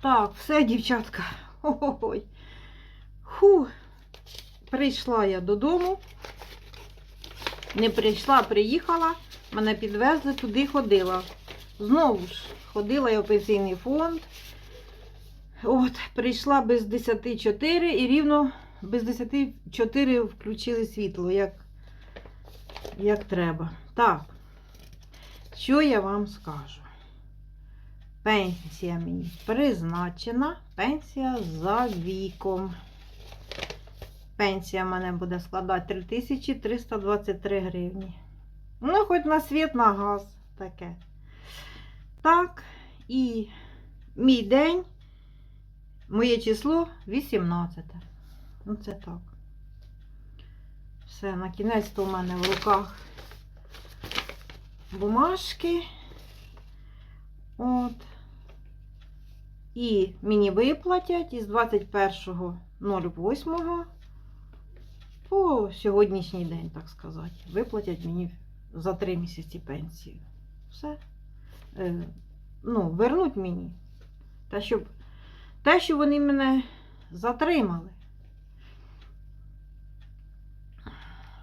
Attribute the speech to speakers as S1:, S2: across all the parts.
S1: Так, все, дівчатка. Ой. Ху. Прийшла я додому. Не прийшла, приїхала. Мене підвезли, туди ходила. Знову ж ходила я в пенсійний фонд. От, прийшла без 10 4 і рівно без 10 4 включили світло, як, як треба. Так, що я вам скажу? Пенсія мені призначена. Пенсія за віком. Пенсія в мене буде складати 3323 гривні. Ну, хоч на світ, на газ таке. Так, і мій день, моє число 18. Ну, це так. Все, на кінець то у мене в руках бумажки. От. І мені виплатять із 21.08 по сьогоднішній день, так сказати. Виплатять мені за 3 місяці пенсію. Все. Е, ну, вернуть мені. Те, щоб, те, що вони мене затримали.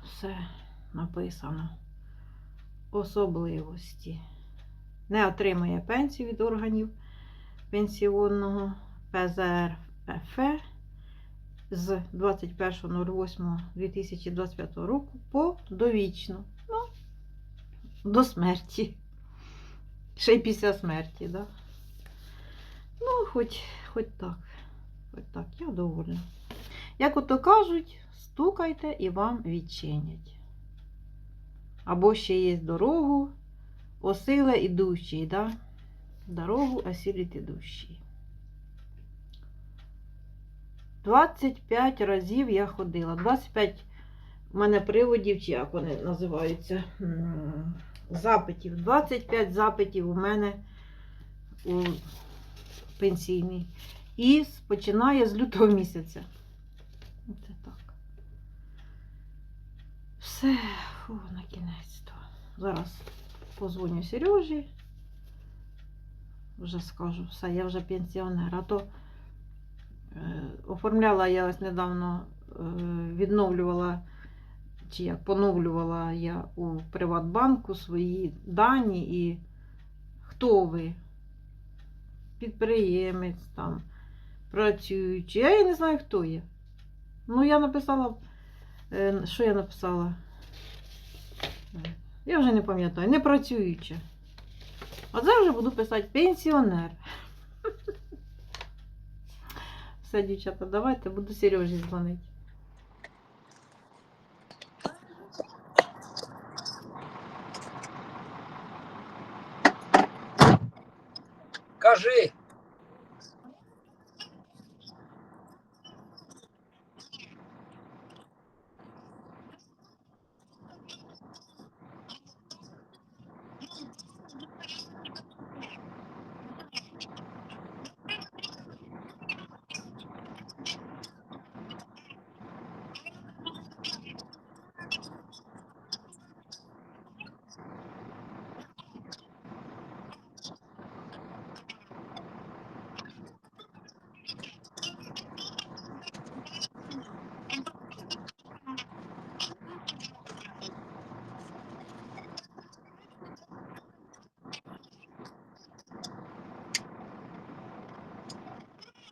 S1: Все написано. Особливості. Не отримує пенсію від органів пенсіонного ПЗРФ з 21.08.2025 року по довічно. Ну, до смерті. Ще й після смерті, да? Ну, хоч, хоч так. Хоч так, я довольна. Як ото кажуть, стукайте і вам відчинять. Або ще є дорогу, осила ідущий, да? Дорогу осілить ідущий. 25 разів я ходила. 25 у мене приводів, чи як вони називаються, запитів. 25 запитів у мене у пенсійний. І починає з лютого місяця. Оце так. Все, фу, на кінець то. Зараз позвоню Сережі. Вже скажу, все, я вже пенсіонер. А то е, оформляла я ось недавно, е, відновлювала, чи як поновлювала я у Приватбанку свої дані і хто ви? Підприємець там, працюючий. А я не знаю, хто я. Ну, я написала, е, що я написала? Я вже не пам'ятаю, не працююча. А зараз вже буду писати пенсіонер. Все, дівчата, давайте буду Сережі дзвонити.
S2: Кажи,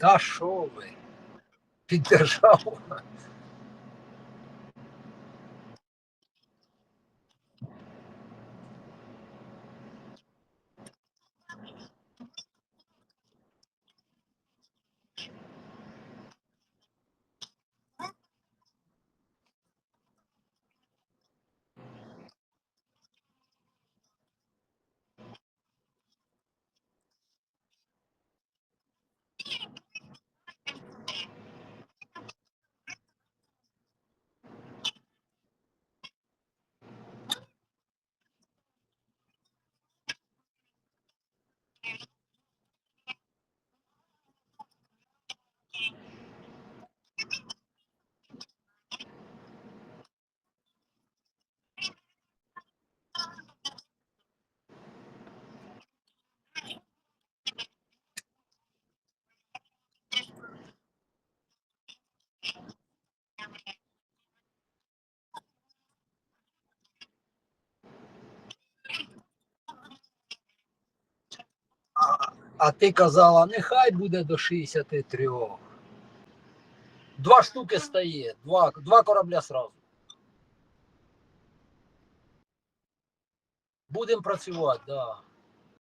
S2: Та що ви? Піддержав. А, а ти казала, нехай буде до 63. Два штуки стає, два, два корабля сразу. Будемо працювати, так. Да.